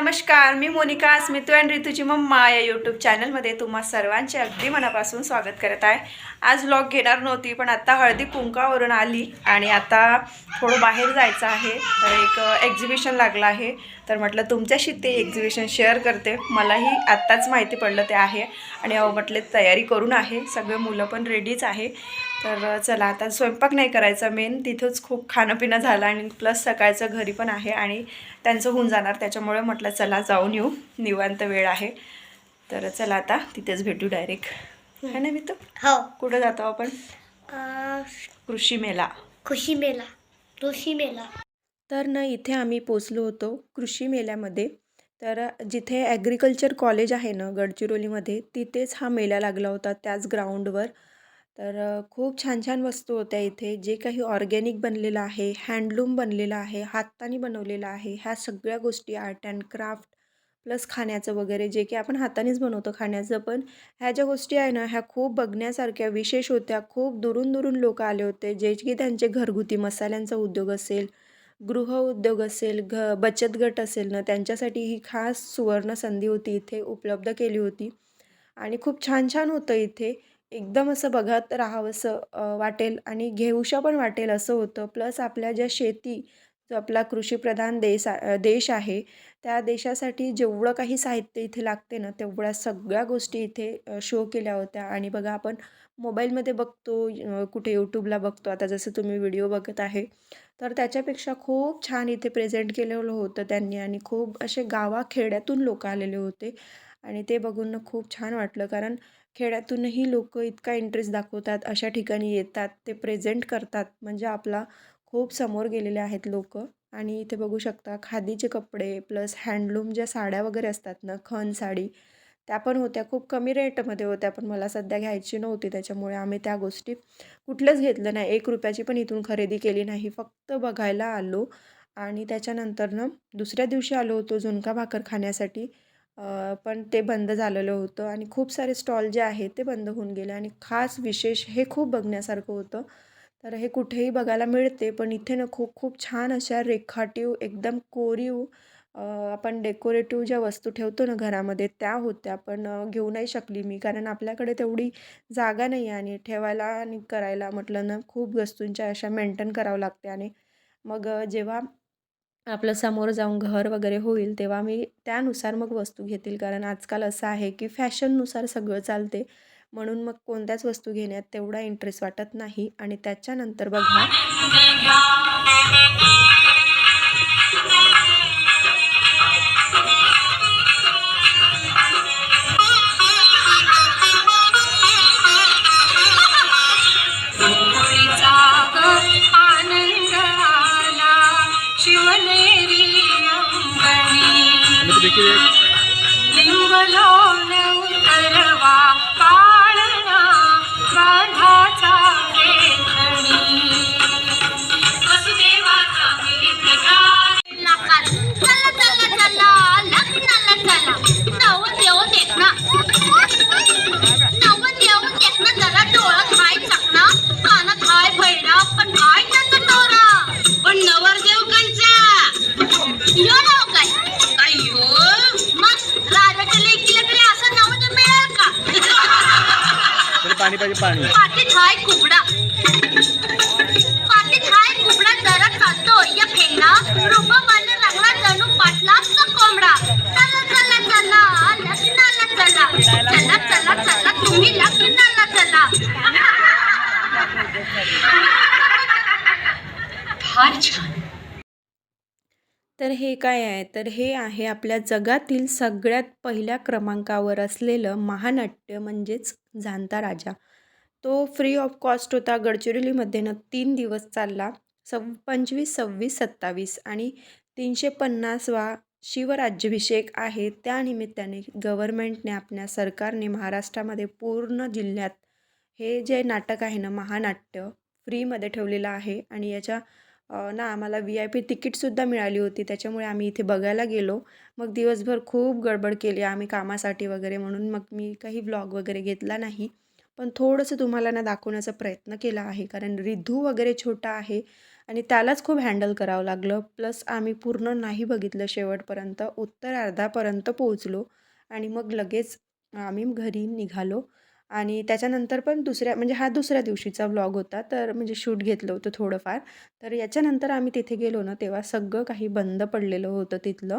नमस्कार मी मोनिका स्मितू अँड ऋतूची मम्मा या यूट्यूब चॅनलमध्ये तुम्हा सर्वांचे अगदी मनापासून स्वागत करत आहे. आज व्लॉग घेणार नव्हती पण आता हळदी कुंकावरून आली आणि आता थोडं बाहेर जायचं आहे. तर एक एक्झिबिशन लागलं आहे. तर म्हटलं तुमच्याशी ते एक्झिबिशन शेअर करते. मलाही आत्ताच माहिती पडलं ते आहे. आणि अहो म्हटले तयारी करून आहे. सगळे मुलं पण रेडीच आहे. तर चला आता स्वयंपाक नाही करायचा मेन. तिथंच खूप खाणं पिणं झालं आणि प्लस सकाळचं घरी पण आहे आणि त्यांचं होऊन जाणार. त्याच्यामुळे म्हटलं चला जाऊन येऊ. निवांत वेळ आहे. तर चला आता तिथेच भेटू डायरेक्ट है ना मी तो हो. कुठं जातो आपण? अं, कृषी मेला. खुशी मेला. ऋषी मेला. तर ना इथे आम्ही पोचलो होतो कृषी मेल्यामध्ये. तर जिथे ॲग्रिकल्चर कॉलेज आहे ना गडचिरोलीमध्ये तिथेच हा मेला लागला होता त्याच ग्राउंडवर तर खूप छान छान वस्तू होत्या इथे. जे काही ऑर्गॅनिक बनलेलं आहे हँडलूम बनलेलं आहे हाताने बनवलेलं आहे ह्या सगळ्या गोष्टी आर्ट अँड क्राफ्ट प्लस खाण्याचं वगैरे जे की आपण हातानेच बनवतो खाण्याचं. पण ह्या ज्या गोष्टी आहे ना ह्या खूप बघण्यासारख्या विशेष होत्या. खूप दुरून दुरून लोक आले होते जे की त्यांचे घरगुती मसाल्यांचा उद्योग असेल गृह उद्योग असेल घ बचत गट असेल ना त्यांच्यासाठी ही खास सुवर्ण संधी होती इथे उपलब्ध केली होती. आणि खूप छान छान होतं इथे. एकदम असं बघत राहावंसं वाटेल आणि घेऊशा पण वाटेल असं होतं. प्लस आपल्या ज्या शेती जो आपला कृषीप्रधान देश देश आहे त्या देशासाठी जेवढं काही साहित्य इथे लागते ना तेवढ्या सगळ्या गोष्टी इथे शो केल्या होत्या. आणि बघा आपण मोबाईलमध्ये बघतो कुठे यूट्यूबला बघतो. आता जसं तुम्ही व्हिडिओ बघत आहे तर त्याच्यापेक्षा खूप छान इथे प्रेझेंट केलेलं होतं त्यांनी. आणि खूप असे गावाखेड्यातून लोक आलेले होते. आणि ते बघून खूप छान वाटलं. कारण खेड्यातूनही लोक इतका इंटरेस्ट दाखवतात अशा ठिकाणी येतात ते प्रेझेंट करतात. म्हणजे आपला खूप समोर गेलेले आहेत लोक. आणि इथे बघू शकता खादीचे कपडे प्लस हँडलूम ज्या साड्या वगैरे असतात ना खण साडी त्या पण होत्या. खूप कमी रेटमध्ये होत्या पण मला सध्या घ्यायची नव्हती. त्याच्यामुळे आम्ही त्या गोष्टी कुठलंच घेतलं नाही. एक रुपयाची पण इथून खरेदी केली नाही. फक्त बघायला आलो. आणि त्याच्यानंतर ना दुसऱ्या दिवशी आलो होतो झुणका भाकर खाण्यासाठी. पण ते बंद झालेलं होतं आणि खूप सारे स्टॉल जे आहेत ते बंद होऊन गेले आणि खास विशेष हे खूप बघण्यासारखं होतं. तर हे कुठेही बघायला मिळते पण इथे ना खूप खूप छान अशा रेखाटीव एकदम कोरीव आपण डेकोरेटिव्ह ज्या वस्तू ठेवतो ना घरामध्ये त्या होत्या. पण घेऊ नाही शकली मी कारण आपल्याकडे तेवढी जागा नाही आहे आणि ठेवायला आणि करायला म्हटलं ना खूप वस्तूंच्या अशा मेंटेन करावं लागते. आणि मग जेव्हा आपलं समोर जाऊन घर वगैरे होईल तेव्हा मी त्यानुसार मग वस्तू घेतील. कारण आजकाल असं आहे की फॅशननुसार सगळं चालते. म्हणून मग कोणत्याच वस्तू घेण्यात तेवढा इंटरेस्ट वाटत नाही. आणि त्याच्यानंतर बघा पाणी पाहिजे पाणी. पाठीत हाय कुबडा पाठीत हाय कुबडा जरा चालतो. या फेंगडा रूपाबाने रंगला जणू पाटलाचा कोंबडा. चला चला चला लग्नाला चला. चला चला चला तुम्ही लग्नाला चला. फार छान. तर हे काय आहे? तर हे आहे आपल्या जगातील सगळ्यात पहिल्या क्रमांकावर असलेलं महानाट्य म्हणजेच जाणता राजा. तो फ्री ऑफ कॉस्ट होता. गडचिरोलीमध्ये ना तीन दिवस चालला. सव पंचवीस सव्वीस सत्तावीस आणि तीनशे पन्नासवा शिवराज्याभिषेक आहे. त्यानिमित्ताने गव्हर्मेंटने आपल्या सरकारने महाराष्ट्रामध्ये पूर्ण जिल्ह्यात हे जे नाटक आहे ना महानाट्य फ्रीमध्ये ठेवलेलं आहे आणि याच्या ना आम्हाला व्ही आय पी तिकीटसुद्धा मिळाली होती. त्याच्यामुळे आम्ही इथे बघायला गेलो. मग दिवसभर खूप गडबड केली. आम्ही कामासाठी वगैरे म्हणून मग मी काही व्लॉग वगैरे घेतला नाही. पण थोडंसं तुम्हाला ना दाखवण्याचा प्रयत्न केला आहे. कारण रिधू वगैरे छोटा आहे आणि त्यालाच खूप हँडल करावं लागलं. प्लस आम्ही पूर्ण नाही बघितलं शेवटपर्यंत. उत्तर अर्धापर्यंत पोहोचलो आणि मग लगेच आम्ही घरी निघालो. आणि त्याच्यानंतर पण दुसऱ्या म्हणजे हा दुसऱ्या दिवशीचा व्लॉग होता. तर म्हणजे शूट घेतलं होतं थोडंफार. तर याच्यानंतर आम्ही तिथे गेलो ना तेव्हा सगळं काही बंद पडलेलं होतं तिथलं.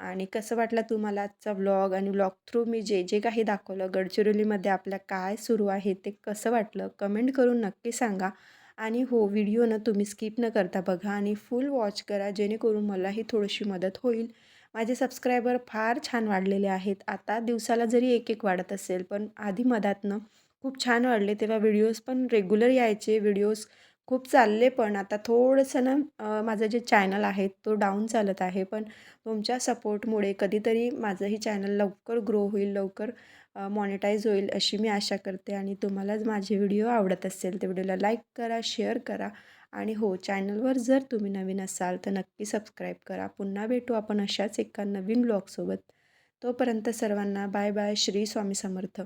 आणि कसं वाटलं तुम्हाला आजचा व्लॉग आणि व्लॉग थ्रू मी जे जे काही दाखवलं गडचिरोलीमध्ये आपल्या काय सुरू आहे ते कसं वाटलं? कमेंट करून नक्की सांगा. आणि हो व्हिडिओ ना तुम्ही स्किप न करता बघा आणि फुल वॉच करा जेणेकरून मलाही थोडीशी मदत होईल. माझे सबस्क्रायबर फार छान वाढलेले आहेत. आता दिवसाला जरी एक एक वाढत असेल पण आधी मधातनं खूप छान वाढले तेव्हा व्हिडिओज पण रेग्युलर यायचे. व्हिडिओज खूप चालले पण आता थोडंसं ना माझं जे चॅनल आहे तो डाऊन चालत आहे. पण तुमच्या सपोर्टमुळे कधीतरी माझंही चॅनल लवकर ग्रो होईल लवकर मॉनिटाईज होईल अशी मी आशा करते. आणि तुम्हालाच माझे व्हिडिओ आवडत असेल तर व्हिडिओला लाईक करा शेअर करा. आणि हो चॅनलवर जर तुम्ही नवीन असाल तर नक्की सबस्क्राईब करा. पुन्हा भेटू आपण अशाच एका नवीन ब्लॉगसोबत तोपर्यंत सर्वांना बाय बाय श्री स्वामी समर्थ.